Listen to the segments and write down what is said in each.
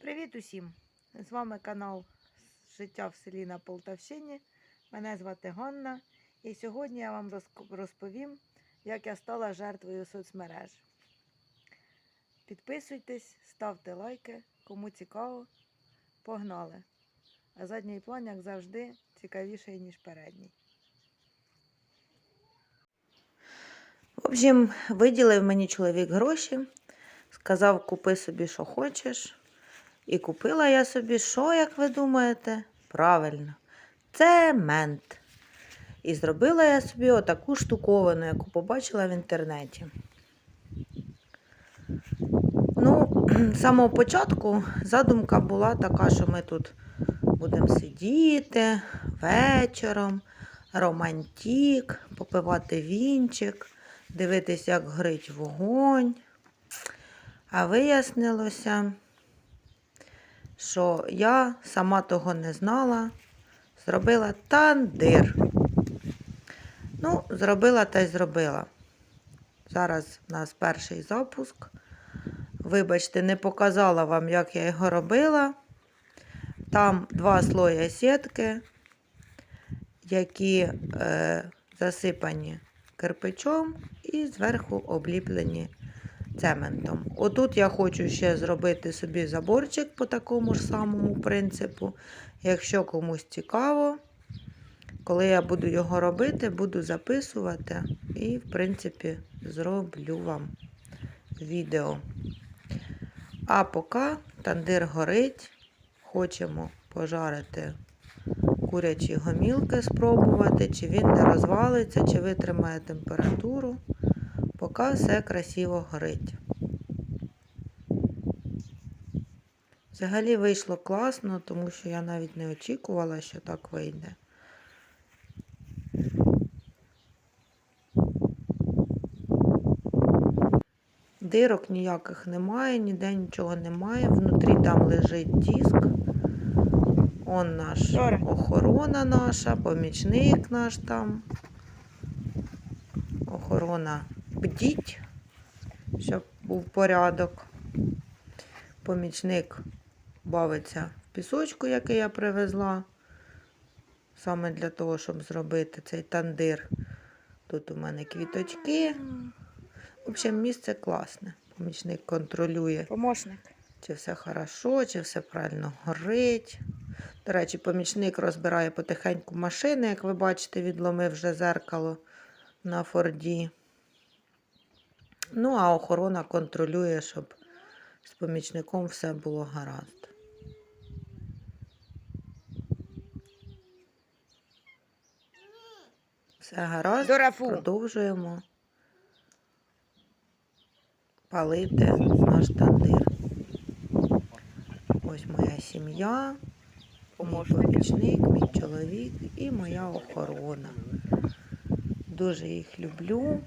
Привіт усім! З вами канал Життя в селі на Полтавщині. Мене звати Ганна. І сьогодні я вам розповім, як я стала жертвою соцмереж. Підписуйтесь, ставте лайки, кому цікаво. Погнали! А задній план, як завжди, цікавіший, ніж передній. В общем, виділив мені чоловік гроші, сказав, купи собі, що хочеш. І купила я собі, що, як ви думаєте? Правильно, цемент. І зробила я собі отаку штуковину, яку побачила в інтернеті. Ну, з самого початку задумка була така, що ми тут будемо сидіти вечором, романтик, попивати вінчик, дивитись, як горить вогонь. А вияснилося, що я сама того не знала, зробила тандир. Ну, зробила та й зробила. Зараз у нас перший запуск. Вибачте, не показала вам, як я його робила. Там два слої сітки, які е, засипані кирпичом і зверху обліплені цементом. Отут я хочу ще зробити собі заборчик по такому ж самому принципу. Якщо комусь цікаво, коли я буду його робити, буду записувати і, в принципі, зроблю вам відео. А поки тандир горить, хочемо пожарити курячі гомілки, спробувати, чи він не розвалиться, чи витримає температуру. Поки все красиво горить. Взагалі вийшло класно, тому що я навіть не очікувала, що так вийде. Дирок ніяких немає, ніде нічого немає. Внутрі там лежить диск. Он наш охорона наша, помічник наш там. Охорона бдіть, щоб був порядок. Помічник бавиться в пісочку, який я привезла. Саме для того, щоб зробити цей тандир. Тут у мене квіточки. В общем, місце класне. Помічник контролює, Помощник. чи все хорошо, чи все правильно горить. До речі, помічник розбирає потихеньку машини, як ви бачите, відломив вже зеркало на Форді. Ну, а охорона контролює, щоб з помічником все було гаразд. Все гаразд. Дорафу. Продовжуємо палити наш тандир. Ось моя сім'я, мій помічник, мій чоловік і моя охорона. Дуже їх люблю,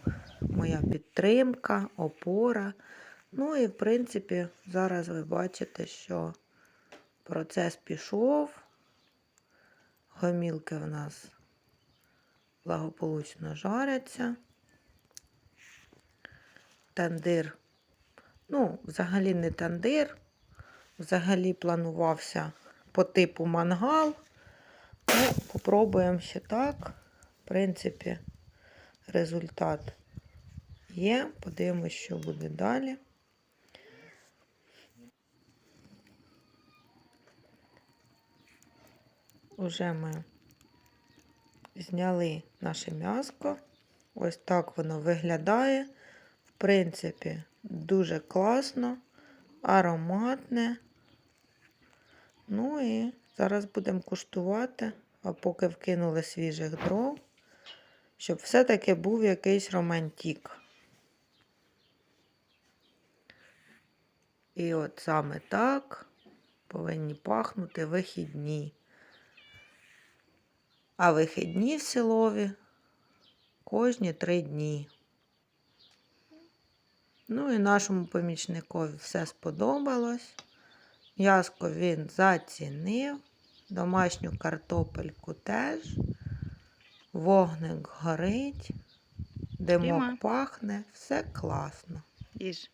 моя підтримка, опора. Ну і в принципі, зараз ви бачите, що процес пішов. Гомілки в нас благополучно жаряться. Тандир, ну, взагалі не тандир, взагалі планувався по типу мангал. Ну, попробуємо ще так. В принципі, результат є. Подивимось, що буде далі. Уже ми зняли наше м'яско. Ось так воно виглядає. В принципі, дуже класно, ароматне. Ну і зараз будемо куштувати, а поки вкинули свіжих дров, щоб все-таки був якийсь романтик. І от саме так повинні пахнути вихідні. А вихідні в селові кожні три дні. Ну і нашому помічникові все сподобалось. М'яско він зацінив, домашню картопельку теж, вогник горить, димок Діма. пахне, все класно. Їж.